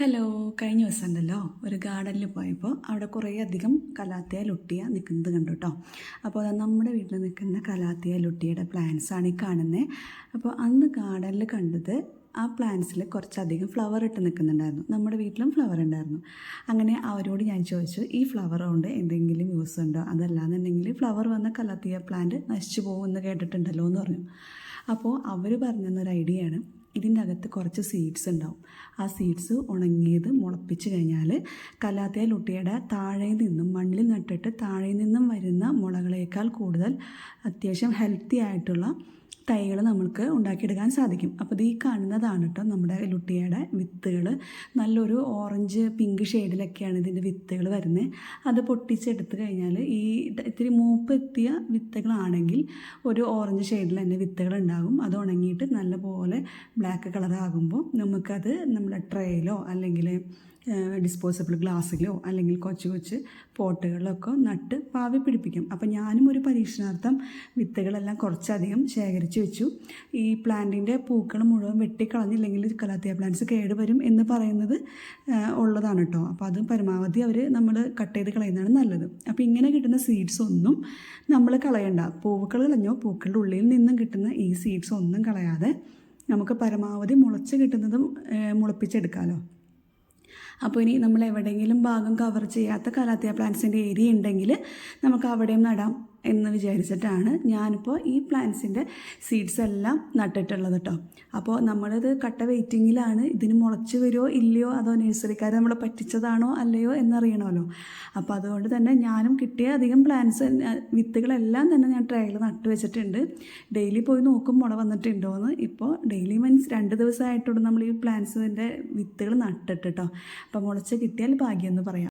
Hello കഴിഞ്ഞ ദിവസം ഉണ്ടല്ലോ ഒരു ഗാർഡനിൽ പോയപ്പോൾ അവിടെ കുറേ അധികം കലാത്തിയ ലുട്ടിയ നിൽക്കുന്നത് കണ്ടു കേട്ടോ അപ്പോൾ നമ്മുടെ വീട്ടിൽ നിൽക്കുന്ന കലാത്തിയ ലുട്ടിയുടെ പ്ലാന്റ്സ് ആണ് ഈ കാണുന്നത് അപ്പോൾ അന്ന് ഗാർഡനിൽ കണ്ടത് ആ പ്ലാന്റ്സിൽ കുറച്ചധികം ഫ്ലവർ ഇട്ട് നിൽക്കുന്നുണ്ടായിരുന്നു. നമ്മുടെ വീട്ടിലും ഫ്ലവർ ഉണ്ടായിരുന്നു. അങ്ങനെ അവരോട് ഞാൻ ചോദിച്ചു ഈ ഫ്ലവർ കൊണ്ട് എന്തെങ്കിലും യൂസ് ഉണ്ടോ? അതല്ലാന്നുണ്ടെങ്കിൽ ഫ്ലവർ വന്ന കലാത്തിയ പ്ലാന്റ് നശിച്ചു പോകുമെന്ന് കേട്ടിട്ടുണ്ടല്ലോ എന്ന് പറഞ്ഞു. അപ്പോൾ അവർ പറഞ്ഞൊരു ഐഡിയ ആണ്. ഇതിന്റെ അകത്ത് കുറച്ച് സീഡ്സ് ഉണ്ടാവും. ആ സീഡ്സ് ഉണങ്ങിയത് മുളപ്പിച്ച് കഴിഞ്ഞാൽ കലാത്തയ ലുട്ടിയുടെ താഴെ നിന്നും മണ്ണിൽ നട്ടിട്ട് താഴെ നിന്നും വരുന്ന മുളകളേക്കാൾ കൂടുതൽ അത്യാവശ്യം ഹെൽത്തി ആയിട്ടുള്ള തൈകൾ നമുക്ക് ഉണ്ടാക്കിയെടുക്കാൻ സാധിക്കും. അപ്പോൾ ഇത് ഈ കാണുന്നതാണ് കേട്ടോ നമ്മുടെ ലുട്ടിയുടെ വിത്തുകൾ. നല്ലൊരു ഓറഞ്ച് പിങ്ക് ഷെയ്ഡിലൊക്കെയാണ് ഇതിന്റെ വിത്തുകൾ വരുന്നത്. അത് പൊട്ടിച്ചെടുത്ത് കഴിഞ്ഞാൽ ഈ ഇത്തിരി മൂപ്പ് എത്തിയ വിത്തുകളാണെങ്കിൽ ഒരു ഓറഞ്ച് ഷെയ്ഡിൽ തന്നെ വിത്തുകൾ ഉണ്ടാകും. അത് ഉണങ്ങിയിട്ട് നല്ലപോലെ ബ്ലാക്ക് കളറാകുമ്പോൾ നമുക്കത് നമ്മുടെ ട്രേയിലോ അല്ലെങ്കിൽ ഡിസ്പോസിബിൾ ഗ്ലാസ്സിലോ അല്ലെങ്കിൽ കൊച്ചു കൊച്ച് പോട്ടുകളിലൊക്കെ നട്ട് പാവി പിടിപ്പിക്കും. അപ്പം ഞാനും ഒരു പരീക്ഷണാർത്ഥം വിത്തുകളെല്ലാം കുറച്ചധികം ശേഖരിച്ച് വെച്ചു. ഈ പ്ലാന്റിന്റെ പൂക്കൾ മുഴുവൻ വെട്ടിക്കളഞ്ഞില്ലെങ്കിൽ കലാത്തിയ പ്ലാന്റ്സ് കേടുവരും എന്ന് പറയുന്നത് ഉള്ളതാണ് കേട്ടോ അപ്പോൾ അതും പരമാവധി അവർ നമ്മൾ കട്ട് ചെയ്ത് കളയുന്നതാണ് നല്ലത്. അപ്പോൾ ഇങ്ങനെ കിട്ടുന്ന സീഡ്സ് ഒന്നും നമ്മൾ കളയണ്ട. പൂക്കൾ കളഞ്ഞോ പൂക്കളുടെ ഉള്ളിൽ നിന്നും കിട്ടുന്ന ഈ സീഡ്സ് ഒന്നും കളയാതെ നമുക്ക് പരമാവധി മുളച്ച് കിട്ടുന്നതും മുളപ്പിച്ചെടുക്കാമല്ലോ അപ്പോൾ ഇനി നമ്മൾ എവിടെയെങ്കിലും ഭാഗം കവർ ചെയ്യാത്ത കലാത്തിയ പ്ലാന്റ്സിന്റെ ഏരിയ ഉണ്ടെങ്കിൽ നമുക്ക് അവിടെയും നടാം. എന്ന് വിചാരിച്ചിട്ടാണ് ഞാനിപ്പോൾ ഈ പ്ലാന്റ്സിന്റെ സീഡ്സ് എല്ലാം നട്ടിട്ടുള്ളത് കേട്ടോ അപ്പോൾ നമ്മളിത് കട്ട വെയിറ്റിങ്ങിലാണ് ഇതിന് മുളച്ച് വരുമോ ഇല്ലയോ അതോ നഴ്സറിക്കാർ നമ്മളെ പറ്റിച്ചതാണോ അല്ലയോ എന്നറിയണമല്ലോ. അപ്പോൾ അതുകൊണ്ട് തന്നെ ഞാനും കിട്ടിയ അധികം പ്ലാന്റ്സ് വിത്തുകളെല്ലാം തന്നെ ഞാൻ ട്രയൽ നട്ട് വെച്ചിട്ടുണ്ട്. ഡെയിലി പോയി നോക്കും മുള വന്നിട്ടുണ്ടോ എന്ന് ഇപ്പോൾ ഡെയിലി മീൻസ് രണ്ട് ദിവസമായിട്ടുള്ളൂ നമ്മൾ ഈ പ്ലാന്റ്സിന്റെ വിത്തുകൾ നട്ടിട്ട് കേട്ടോ അപ്പോൾ മുളച്ച് കിട്ടിയാൽ ഭാഗ്യം എന്ന് പറയാം.